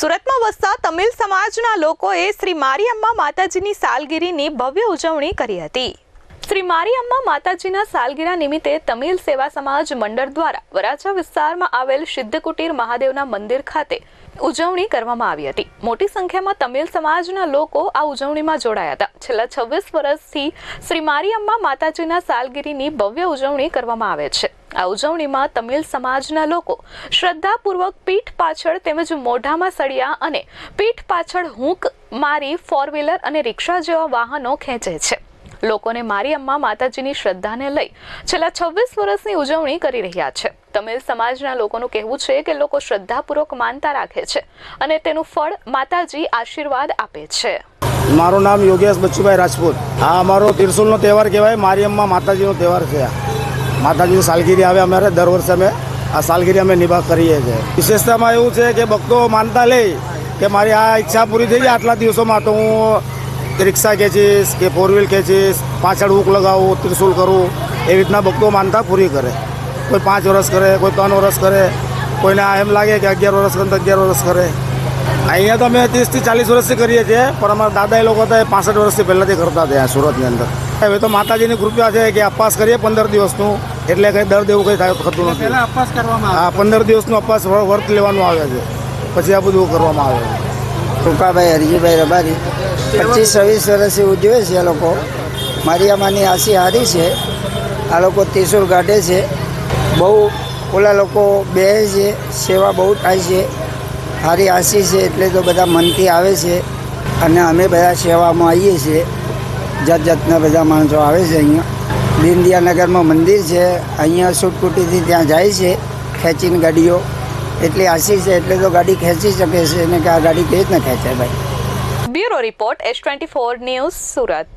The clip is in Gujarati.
સુરતમાં વસતા તમિલ સમાજના લોકોએ શ્રી મારીઅમ્મા માતાજીની સાલગીરીની ભવ્ય ઉજવણી કરી હતી. શ્રી મારીઅમ્મા માતાજીના સાલગીરા નિમિત્તે તમિલ સેવા સમાજ મંડળ દ્વારા વરાછા વિસ્તારમાં આવેલ સિદ્ધ કુટીર મહાદેવના મંદિર ખાતે ઉજવણી કરવામાં આવી હતી. મોટી સંખ્યામાં તમિલ સમાજના લોકો આ ઉજવણીમાં જોડાયા હતા. છેલ્લા છવ્વીસ વર્ષથી શ્રી મારીઅમ્મા માતાજીના સાલગીરીની ભવ્ય ઉજવણી કરવામાં આવે છે. આ ઉજવણીમાં તમિલ સમાજના લોકો શ્રદ્ધાપૂર્વક પીઠ પાછળ તેમજ મોઢામાં સળિયા અને પીઠ પાછળ હૂંક મારી ફોર વ્હીલર અને રિક્ષા જેવા વાહનો ખેંચે છે. લોકોને મારી અમ્મા માતાજીની શ્રદ્ધાને લઈ છેલ્લા છવ્વીસ વર્ષની ઉજવણી કરી રહ્યા છે. તમિલ સમાજના લોકોનું કહેવું છે કે લોકો શ્રદ્ધાપૂર્વક માનતા રાખે છે અને તેનું ફળ માતાજી આશીર્વાદ આપે છે. મારું નામ યોગેશ બચ્ચુભાઈ રાજપૂત. આ અમારો તિરસુલનો તહેવાર કહેવાય મારીઅમ્મા માતાજીનો તહેવાર છે માતાજીની સાલગીરી આવે અમારે દર વર્ષે અમે આ સાલગીરી અમે નિભાવ કરીએ છીએ. વિશેષતામાં એવું છે કે ભક્તો માનતા લે કે મારી આ ઈચ્છા પૂરી થઈ જાય આટલા દિવસોમાં તો હું રિક્ષા ખેંચીશ કે ફોર વ્હીલ ખેંચીશ, પાછળ હુક લગાવું, ત્રિશુલ કરું એવી રીતના ભક્તો માનતા પૂરી કરે. કોઈ પાંચ વર્ષ કરે, કોઈ ત્રણ વર્ષ કરે, કોઈને એમ લાગે કે અગિયાર વર્ષ કરે તો અગિયાર વર્ષ કરે. અહીંયા તો અમે ત્રીસથી ચાલીસ વર્ષથી કરીએ છીએ, પણ અમારા દાદા એ લોકો હતા એ પાસઠ વર્ષથી પહેલાંથી કરતા હતા સુરતની અંદર. હવે તો માતાજીની કૃપા છે કે અપવાસ કરીએ પંદર દિવસનું. એટલે કંઈ દર્દ એવું કંઈ થાય થતું નથી. પહેલા અપવાસ કરવામાં આ પંદર દિવસનો અપવાસ વર- વર્ત લેવાનું આવે છે. પછી આ બધું કરવામાં આવે છે. કૃપાભાઈ હરજીભાઈ રબારી. પચીસ છવ્વીસ વર્ષથી ઉજવે છે આ લોકો. મારિયામાની આશી હારી છે. આ લોકો ત્રિશુલ કાઢે છે. બહુ ઓલા લોકો બે છે. સેવા બહુ થાય છે. હારી આશી છે એટલે તો બધા મનથી આવે છે. અને અમે બધા સેવામાં આવીએ છીએ. જાત જાતના બધા માણસો આવે છે અહીંયા. દિનદિયાનગરમાં મંદિર છે. અહીંયા સુટકુટીથી ત્યાં જાય છે ખેંચીને ગાડીઓ. એટલી આશી છે, એટલે તો ગાડી ખેંચી શકે છે અને કે આ ગાડી કેવી રીતના ખેંચાય ભાઈ? Bureau report S twenty four news Surat.